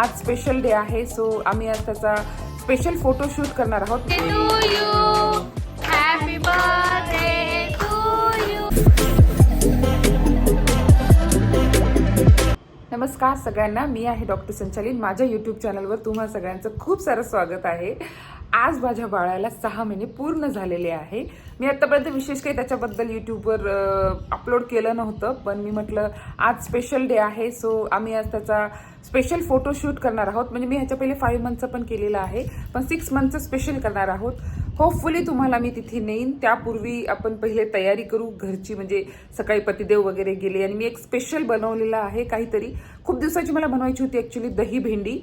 आज special day आहे so आम्ही आज त्याचा स्पेशल फोटोशूट करणार आहोत. नमस्कार सगळ्यांना मी आहे डॉक्टर संचालिन. माझ्या यूट्यूब चॅनलवर तुम्हा सगळ्यांचं खूप सारं स्वागत आहे. आज माझ्या बाळाला सहा महिने पूर्ण झालेले आहे. मी आत्तापर्यंत विशेष काही त्याच्याबद्दल यूट्यूबवर अपलोड केलं नव्हतं पण मी म्हटलं आज स्पेशल डे आहे सो आम्ही आज त्याचा स्पेशल फोटोशूट करणार आहोत. म्हणजे मी ह्याच्या पहिले फाईव्ह मंथचं पण केलेलं आहे पण सिक्स मंथचं स्पेशल करणार आहोत. होपफुली तुम्हाला मी तिथे नेईन. त्यापूर्वी आपण पहिले तयारी करू घरची म्हणजे सकाळी पतिदेव वगैरे गेले आणि मी एक स्पेशल बनवलेलं आहे काहीतरी. खूप दिवसाची मला बनवायची होती ॲक्च्युली दही भेंडी.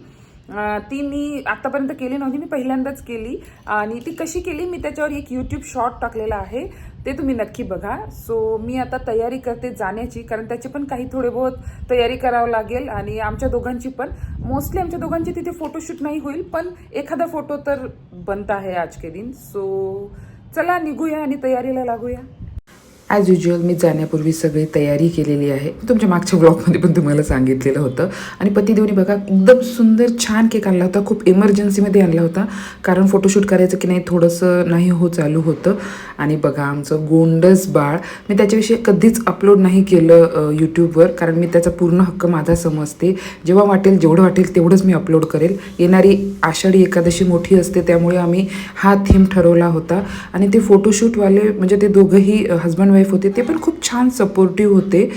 ती मी आत्तापर्यंत केली नव्हती मी पहिल्यांदाच केली. आणि ती कशी केली मी त्याच्यावर एक यूट्यूब शॉर्ट टाकलेला आहे. ते तुम्ही नक्की बघा. सो मी आता तयारी करते जाण्याची कारण त्याची पण काही थोडे बहुत तयारी करावं लागेल. आणि आमच्या दोघांची पण. मोस्टली आमच्या दोघांची तिथे फोटोशूट नाही होईल पण एखादा फोटो तर बनता आहे आज के दिन. सो चला निघूया आणि तयारीला लागूया. ॲज युज्युअल मी जाण्यापूर्वी सगळी तयारी केलेली आहे. तुमच्या मागच्या ब्लॉगमध्ये पण तुम्हाला सांगितलेलं होतं. आणि पतिदेवनी बघा एकदम सुंदर छान केक आणला होता. खूप इमर्जन्सीमध्ये आणला होता. कारण फोटोशूट करायचं की नाही थोडंसं नाही हो चालू होतं. आणि बघा आमचं गोंडस बाळ मी त्याच्याविषयी कधीच अपलोड नाही केलं यूट्यूबवर कारण मी त्याचा पूर्ण हक्क माझा समजते. जेव्हा वाटेल जेवढं वाटेल तेवढंच मी अपलोड करेल. येणारी आषाढी एकादशी मोठी असते त्यामुळे आम्ही हा थीम ठरवला होता. आणि ते फोटोशूटवाले म्हणजे ते दोघंही हजबंड वाईफ होते ते पण खूप छान सपोर्टिव्ह होते.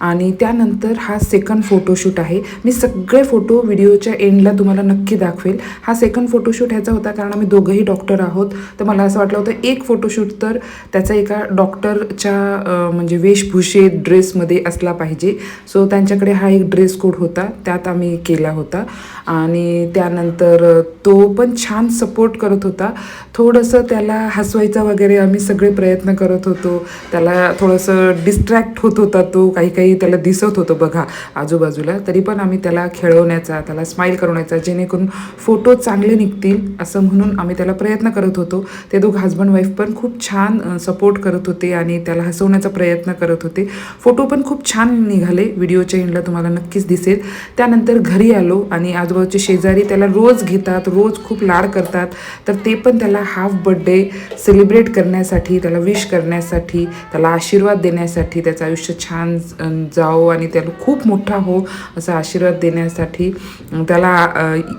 आणि त्यानंतर हा सेकंड फोटोशूट आहे. मी सगळे फोटो व्हिडिओच्या एंडला तुम्हाला नक्की दाखवेल. हा सेकंड फोटोशूट ह्याचा होता कारण आम्ही दोघंही डॉक्टर आहोत. तर मला असं वाटलं होतं एक फोटोशूट तर त्याचा एका डॉक्टरच्या म्हणजे वेशभूषेत ड्रेसमध्ये असला पाहिजे. सो त्यांच्याकडे हा एक ड्रेस कोड होता. त्यात आम्ही केला होता. आणि त्यानंतर तो पण छान सपोर्ट करत होता. थोडंसं त्याला हसवायचा वगैरे आम्ही सगळे प्रयत्न करत होतो. त्याला थोडंसं डिस्ट्रॅक्ट होत होता तो. काही काही त्याला दिसत होतं बघा आजूबाजूला. तरी पण आम्ही त्याला खेळवण्याचा त्याला स्माईल करवण्याचा जेणेकरून फोटो चांगले निघतील असं म्हणून आम्ही त्याला प्रयत्न करत होतो. ते दोघं हजबंड वाईफ पण खूप छान सपोर्ट करत होते आणि त्याला हसवण्याचा प्रयत्न करत होते. फोटो पण खूप छान निघाले. व्हिडिओच्या एंडला तुम्हाला नक्कीच दिसेल. त्यानंतर घरी आलो आणि आजूबाजूचे शेजारी त्याला रोज घेतात रोज खूप लाड करतात. तर ते पण त्याला हाफ बड्डे सेलिब्रेट करण्यासाठी त्याला विश करण्यासाठी त्याला आशीर्वाद देण्यासाठी त्याचं आयुष्य छान जाओ जावो आणि त्याला खूप मोठा हो असा आशीर्वाद देण्यासाठी त्याला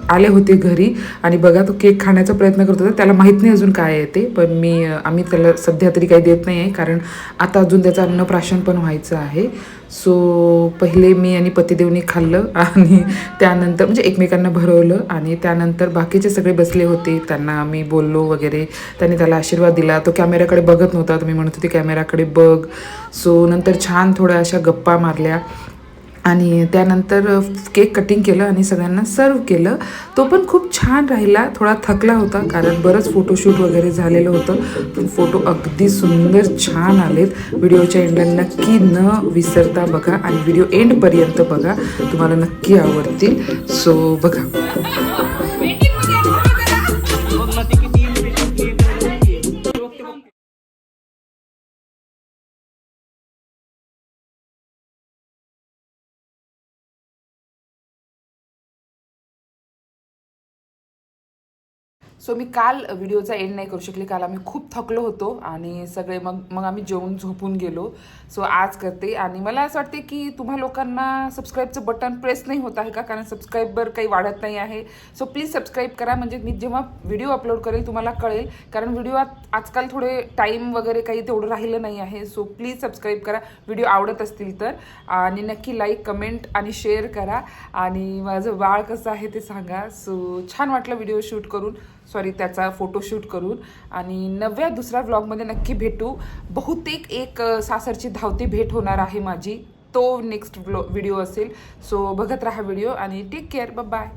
आले होते घरी. आणि बघा तो केक खाण्याचा प्रयत्न करत होता. त्याला माहीत नाही अजून काय आहे ते पण मी आम्ही त्याला सध्या तरी काही देत नाही आहे कारण आता अजून त्याचं अन्नप्राशन पण व्हायचं आहे. सो पहिले मी आणि पतिदेवनी खाल्लं आणि त्यानंतर म्हणजे एकमेकांना भरवलं आणि त्यानंतर बाकीचे सगळे बसले होते. त्यांना मी बोललो वगैरे. त्यांनी त्याला आशीर्वाद दिला. तो कॅमेऱ्याकडे बघत नव्हता. तुम्ही म्हणत होते कॅमेराकडे बघ. सो नंतर छान थोड्या अशा गप्पा मारल्या. आणि त्यानंतर केक कटिंग केलं आणि सगळ्यांना सर्व केलं. तो पण खूप छान राहिला थोडा थकला होता कारण बरंच फोटोशूट वगैरे झालेलं होतं. पण फोटो अगदी सुंदर छान आलेत. व्हिडिओच्या एंडला नक्की न विसरता बघा आणि व्हिडिओ एंडपर्यंत बघा. तुम्हाला नक्की आवडतील. सो बघा. सो मी काल व्हिडिओचा एंड नाही करू शकले. काल आम्ही खूप थकलो होतो आणि सगळे मग मग आम्ही जेवून झोपून गेलो. सो आज करते. आणि मला असं वाटते की तुम्हा लोकांना सबस्क्राईबचं बटन प्रेस नाही होत आहे का? कारण सबस्क्राईबर काही वाढत नाही आहे. सो प्लीज सबस्क्राईब करा. म्हणजे मी जेव्हा व्हिडिओ अपलोड करेल तुम्हाला कळेल. कारण व्हिडिओ आजकाल थोडे टाईम वगैरे काही तेवढं राहिलं नाही आहे. सो प्लीज सबस्क्राईब करा. व्हिडिओ आवडत असतील तर. आणि नक्की लाईक कमेंट आणि शेअर करा. आणि माझं बाळ कसं आहे ते सांगा. सो छान वाटलं व्हिडिओ शूट करून. सॉरी त्याचा फोटोशूट करून. आणि नव्या दुसऱ्या व्लॉगमध्ये नक्की भेटू. बहुतेक एक सासरची धावती भेट होणार आहे माझी. तो नेक्स्ट व्लॉ व्हिडिओ असेल. सो बघत राहा व्हिडिओ आणि टेक केअर बाय